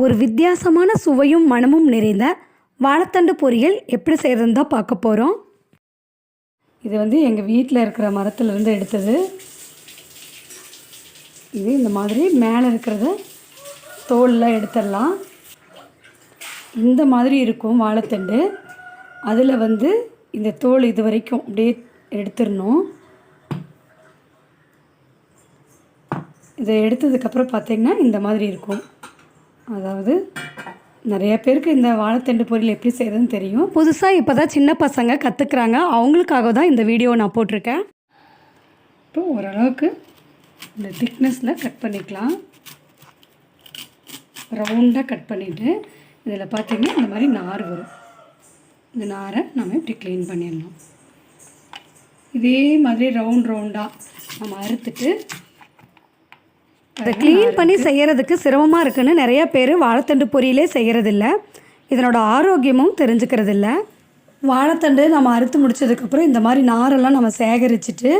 ஒரு வித்தியாசமான சுவையும் மணமும் நிறைந்த வாழைத்தண்டு பொரியல் எப்படி செய்கிறதுன்னு தான் பார்க்க போகிறோம் இது வந்து எங்கள் வீட்டில் இருக்கிற மரத்துலேருந்து எடுத்தது. இது இந்த மாதிரி மேலே இருக்கிறத தோலில் எடுத்துடலாம். இந்த மாதிரி இருக்கும் வாழைத்தண்டு. அதில் வந்து இந்த தோல் இது வரைக்கும் அப்படியே எடுத்துடணும். இதை எடுத்ததுக்கப்புறம் பார்த்தீங்கன்னா இந்த மாதிரி இருக்கும். அதாவது நிறைய பேருக்கு இந்த வாழைத்தண்டு பொரியல் எப்படி செய்கிறதுன்னு தெரியும். புதுசாக இப்போ தான் சின்ன பசங்க கற்றுக்குறாங்க அவங்களுக்காக தான் இந்த வீடியோ நான் போட்டிருக்கேன். இப்போ ஓரளவுக்கு இந்த திக்னஸில் கட் பண்ணிக்கலாம். ரவுண்டாக கட் பண்ணிவிட்டு இதில் பார்த்தீங்கன்னா இந்த மாதிரி நார் வரும். இந்த நாரை நம்ம இப்படி க்ளீன் பண்ணிடணும் இதே மாதிரி ரவுண்ட் ரவுண்டாக நம்ம அறுத்துட்டு இதை க்ளீன் பண்ணி செய்கிறதுக்கு சிரமமாக இருக்குன்னு நிறையா பேர் வாழைத்தண்டு பொரியலே செய்கிறதில்ல இதனோட ஆரோக்கியமும் தெரிஞ்சுக்கிறதில்ல. வாழைத்தண்டு நம்ம அறுத்து முடிச்சதுக்கப்புறம் இந்த மாதிரி நாரெல்லாம் நம்ம சேகரிச்சுட்டு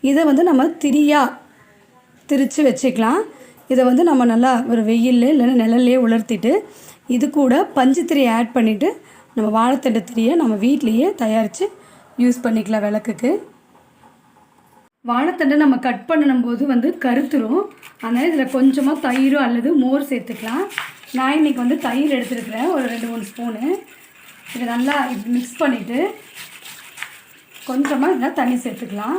இதை வந்து நம்ம திரியாக திரித்து வச்சுக்கலாம். இதை வந்து நம்ம நல்லா ஒரு வெயில்ல இல்லைன்னா நிழல்லையே உலர்த்திட்டு இது கூட பஞ்சு திரியை ஆட் பண்ணிவிட்டு நம்ம வாழைத்தண்டு திரியை நம்ம வீட்லேயே தயாரித்து யூஸ் பண்ணிக்கலாம் விளக்குக்கு. வாழைத்தண்டை நம்ம கட் பண்ணும்போது வந்து கருத்துரும். அதனால் இதில் கொஞ்சமாக தயிரோ அல்லது மோர் சேர்த்துக்கலாம். நான் இன்றைக்கி வந்து தயிர் எடுத்துருக்கிறேன். ஒரு ரெண்டு மூணு ஸ்பூனு இதை நல்லா மிக்ஸ் பண்ணிவிட்டு கொஞ்சமாக இதில் தண்ணி சேர்த்துக்கலாம்.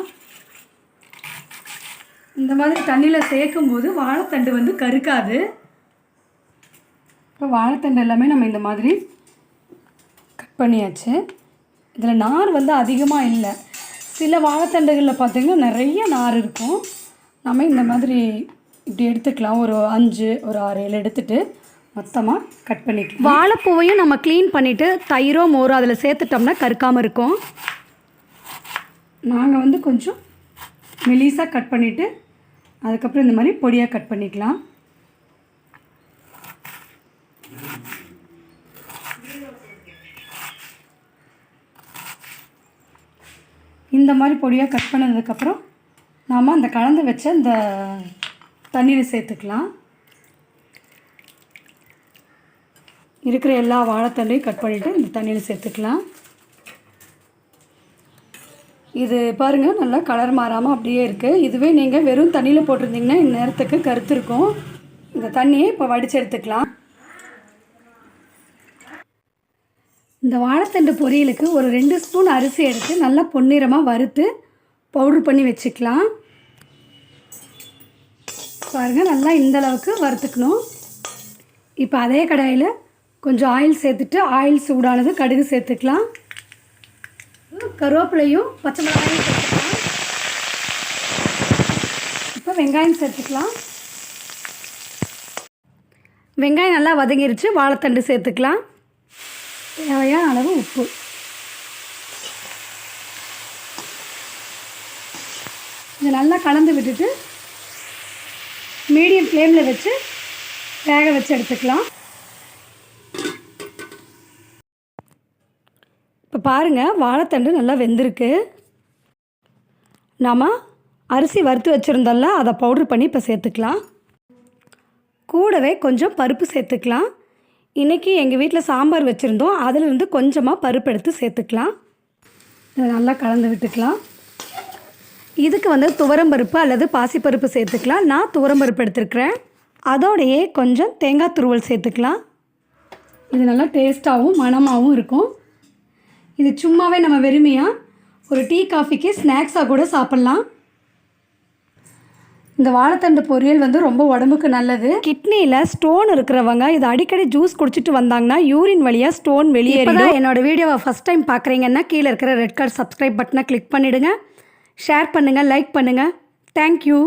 இந்த மாதிரி தண்ணியில் சேர்க்கும்போது வாழைத்தண்டு வந்து கருக்காது. இப்போ வாழைத்தண்டு எல்லாமே நம்ம இந்த மாதிரி கட் பண்ணியாச்சு. இதில் நார் வந்து அதிகமாக இல்லை. சில வாழைத்தண்டுகளில் பார்த்திங்கன்னா நிறைய நார் இருக்கும். நம்ம இந்த மாதிரி இப்படி எடுத்துக்கலாம். ஒரு அஞ்சு ஒரு ஆறு ஏழு எடுத்துட்டு மொத்தமாக கட் பண்ணிக்கலாம். வாழைப்பூவையும் நம்ம க்ளீன் பண்ணிவிட்டு தயிரோ மோரோ அதில் சேர்த்துட்டோம்னா கருக்காமல் இருக்கும். நாங்கள் வந்து கொஞ்சம் மெலிசாக கட் பண்ணிவிட்டு அதுக்கப்புறம் இந்த மாதிரி பொடியாக கட் பண்ணிக்கலாம். இந்த மாதிரி பொடியாக கட் பண்ணதுக்கப்புறம் நாம் அந்த கலந்து வச்ச இந்த தண்ணீரை சேர்த்துக்கலாம். இருக்கிற எல்லா வாழைத்தண்டையும் கட் பண்ணிவிட்டு இந்த தண்ணியில் சேர்த்துக்கலாம். இது பாருங்கள் நல்லா கலர் மாறாமல் அப்படியே இருக்குது இதுவே நீங்கள் வெறும் தண்ணியில் போட்டிருந்தீங்கன்னா இந்நேரத்துக்கு கருத்து இருக்கும். இந்த தண்ணியை இப்போ வடித்து எடுத்துக்கலாம். இந்த வாழைத்தண்டு பொரியலுக்கு ஒரு ரெண்டு ஸ்பூன் அரிசி எடுத்து நல்லா பொன்னிறமாக வறுத்து பவுட்ரு பண்ணி வச்சுக்கலாம். பாருங்கள் நல்லா இந்த அளவுக்கு வறுத்துக்கணும். இப்போ அதே கடாயில் கொஞ்சம் ஆயில் சேர்த்துட்டு ஆயில் சூடானது கடுகு சேர்த்துக்கலாம். கருவேப்பிலையும் பச்சை மிளகாயும் சேர்த்துக்கலாம். இப்போ வெங்காயம் சேர்த்துக்கலாம். வெங்காயம் நல்லா வதங்கிருச்சு வாழைத்தண்டு சேர்த்துக்கலாம். தேவையான அளவு உப்பு. இதை நல்லா கலந்து விட்டுட்டு மீடியம் ஃப்ளேமில் வச்சு வேக வச்சு எடுத்துக்கலாம். இப்போ பாருங்கள் வாழைத்தண்டு நல்லா வெந்திருக்கு. நாம் அரிசி வறுத்து வச்சுருந்தோம்ல அதை பவுட்ரு பண்ணி இப்போ சேர்த்துக்கலாம். கூடவே கொஞ்சம் பருப்பு சேர்த்துக்கலாம். இன்றைக்கி எங்கள் வீட்டில் சாம்பார் வச்சுருந்தோம். அதிலிருந்து கொஞ்சமாக பருப்பு எடுத்து சேர்த்துக்கலாம். இதை நல்லா கலந்து விட்டுக்கலாம். இதுக்கு வந்து துவரம்பருப்பு அல்லது பாசிப்பருப்பு சேர்த்துக்கலாம். நான் துவரம்பருப்பு எடுத்துருக்கிறேன். அதோடையே கொஞ்சம் தேங்காய் துருவல் சேர்த்துக்கலாம். இது நல்லா டேஸ்ட்டாகவும் மணமாகவும் இருக்கும். இது சும்மாவே நம்ம வெறுமையாக ஒரு டீ காஃபிக்கு ஸ்நாக்ஸாக கூட சாப்பிட்லாம். இந்த வாழைத்தண்டு பொரியல் வந்து ரொம்ப உடம்புக்கு நல்லது. கிட்னியில் ஸ்டோன் இருக்கிறவங்க இது அடிக்கடி ஜூஸ் குடிச்சிட்டு வந்தாங்கன்னா யூரின் வழியாக ஸ்டோன் வெளியே என்னோட வீடியோவை ஃபஸ்ட் டைம் பார்க்குறீங்கன்னா கீழே இருக்கிற ரெட் கலர் சப்ஸ்கிரைப் பட்டனை கிளிக் பண்ணிவிடுங்க ஷேர் பண்ணுங்கள் லைக் பண்ணுங்கள் தேங்க்யூ